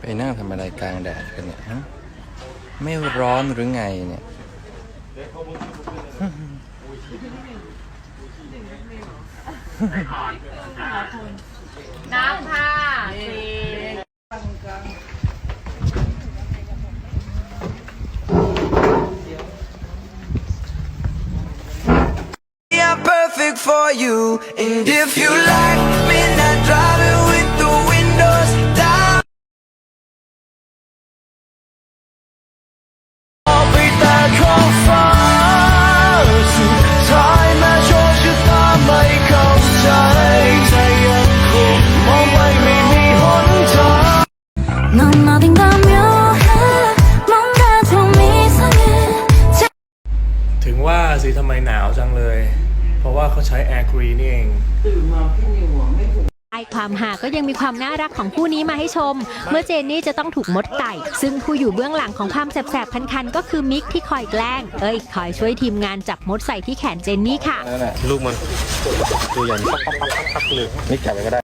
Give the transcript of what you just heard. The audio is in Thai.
ไปนั่งทำอะไรกลางแดดกันเนี่ยฮะไม่ร้อนหรือไงเนี่ยน้ำค่ะสี่ for you and if you like me not driving ว่าสิทำไมหนาวจังเลย เพราะว่าเขาใช้แอร์กรีนี่เองไอความหาก็ยังมีความน่ารักของคู่นี้มาให้ชม เมื่อเจนนี่จะต้องถูกมดไต่ ซึ่งผู้อยู่เบื้องหลังของความแสบๆคันๆ ก็คือมิกที่คอยแกล้ง เอ้ย คอยช่วยทีมงานจับมดใส่ที่แขนเจนนี่ค่ะ นั่นแหละลูกมันตัวใหญ่ปักปักปักปักเลยนี่กลับไปก็ได้